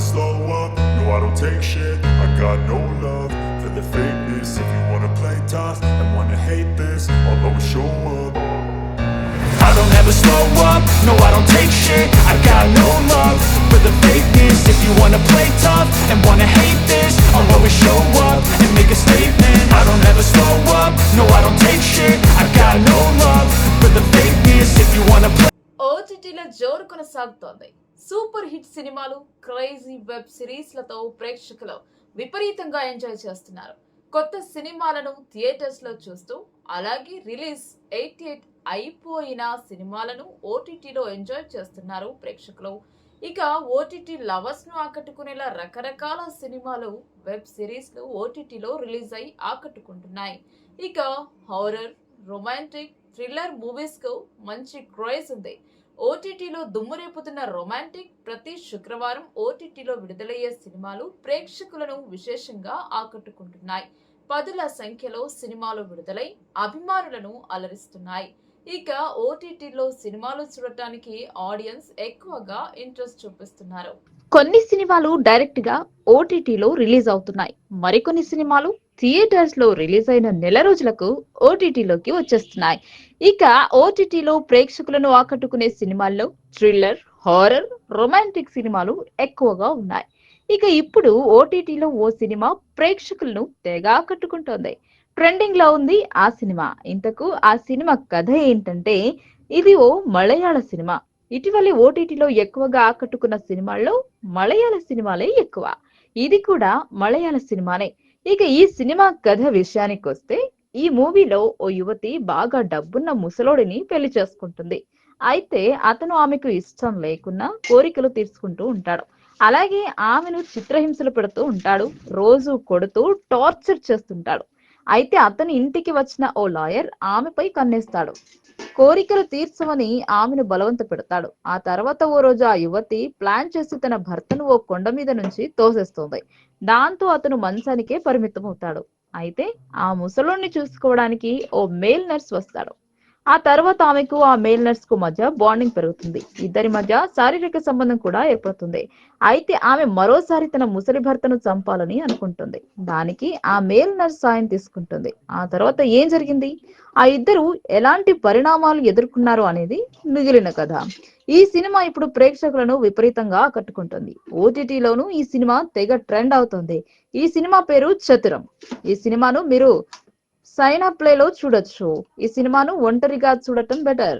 never slow up, no I don't take shit I got no love for the fakeness If you wanna play tough and wanna hate this I'll always show up I don't ever slow up, no I don't take shit I got no love for the fakeness If you wanna play tough and wanna hate this I'll always show up and make a statement I don't ever slow up, no I don't take shit I got no love for the fakeness If you wanna play ఓటీటీలో జోరు కొనసాగుతోంది super hit సినిమాలు crazy web సిరీస్లతో ప్రేక్షకులు విపరీతంగా enjoy చేస్తున్నారు. కొత్త సినిమాలను థియేటర్స్లో చూస్తూ అలాగే రిలీజ్ ఎయిటీ ఎయిట్ అయిపోయిన సినిమాలను ఓటీటీలో ఎంజాయ్ చేస్తున్నారు ప్రేక్షకులు. ఇక ఓటీటీ లవర్స్ను ఆకట్టుకునేలా రకరకాల సినిమాలు వెబ్ సిరీస్లు ఓటీటీలో రిలీజ్ అయి ఆకట్టుకుంటున్నాయి. ఇక హారర్ రొమాంటిక్ థ్రిల్లర్ మూవీస్కు మంచి క్రేజ్ ఉంది. ఓటీటీలో దుమ్మురేపుతున్న రొమాంటిక్ ప్రతి శుక్రవారం ఓటీటీలో విడుదలయ్యే సినిమాలు ప్రేక్షకులను విశేషంగా ఆకట్టుకుంటున్నాయి. పదుల సంఖ్యలో సినిమాలు విడుదలై అభిమానులను అలరిస్తున్నాయి. ఇక ఓటీటీలో సినిమాలు చూడటానికి ఆడియన్స్ ఎక్కువగా ఇంట్రెస్ట్ చూపిస్తున్నారు. కొన్ని సినిమాలు డైరెక్ట్గా ఓటీటీలో రిలీజ్ అవుతున్నాయి. మరికొన్ని సినిమాలు థియేటర్స్లో రిలీజ్ అయిన నెల రోజులకు ఓటీటీలోకి వచ్చేస్తున్నాయి. ఇక ఓటీటీలో ప్రేక్షకులను ఆకట్టుకునే సినిమాల్లో థ్రిల్లర్ హారర్ రొమాంటిక్ సినిమాలు ఎక్కువగా ఉన్నాయి. ఇక ఇప్పుడు ఓటీటీలో ఓ సినిమా ప్రేక్షకులను తెగ ఆకట్టుకుంటోంది. ట్రెండింగ్లో ఉంది ఆ సినిమా. ఇంతకు ఆ సినిమా కథ ఏంటంటే ఇది ఓ మలయాళ సినిమా. ఇటీవలి ఓటీటీలో ఎక్కువగా ఆకట్టుకున్న సినిమాల్లో మలయాళ సినిమాలే ఎక్కువ. ఇది కూడా మలయాళ సినిమానే. ఇక ఈ సినిమా కథ విషయానికి వస్తే ఈ మూవీలో ఓ యువతి బాగా డబ్బున్న ముసలోడిని పెళ్ళి చేసుకుంటుంది. అయితే అతను ఆమెకు ఇష్టం లేకున్నా కోరికలు తీర్చుకుంటూ ఉంటాడు. అలాగే ఆమెను చిత్రహింసలు పెడుతూ ఉంటాడు. రోజు కొడుతూ టార్చర్ చేస్తుంటాడు. అయితే అతని ఇంటికి వచ్చిన ఓ లాయర్ ఆమెపై కన్నేస్తాడు. కోరికలు తీర్చమని ఆమెను బలవంత పెడతాడు. ఆ తర్వాత ఓ రోజు ఆ యువతి ప్లాన్ చేసి తన భర్తను ఓ కొండ మీద నుంచి తోసేస్తుంది. దాంతో అతను మంచానికే పరిమితం అవుతాడు అయితే ఆ ముసలోని చూసుకోవడానికి ఓ మేల్ నర్స్ వస్తాడు. ఆ తర్వాత ఆమెకు ఆ మేల్ నర్స్కు మధ్య బాండింగ్ పెరుగుతుంది. ఇద్దరి మధ్య శారీరక సంబంధం కూడా ఏర్పడుతుంది. అయితే ఆమె మరోసారి తన ముసలి భర్తను చంపాలని అనుకుంటుంది. దానికి ఆ మేల్ నర్స్ సాయం తీసుకుంటుంది. ఆ తర్వాత ఏం జరిగింది? ఆ ఇద్దరు ఎలాంటి పరిణామాలు ఎదుర్కొన్నారు అనేది మిగిలిన కథ. ఈ సినిమా ఇప్పుడు ప్రేక్షకులను విపరీతంగా ఆకట్టుకుంటుంది. ఓటీటీలోను ఈ సినిమా తెగ ట్రెండ్ అవుతుంది. ఈ సినిమా పేరు చతురం. ఈ సినిమాను మీరు సైన్ అప్ ప్లేలో చూడొచ్చు. ఈ సినిమాను ఒంటరిగా చూడటం బెటర్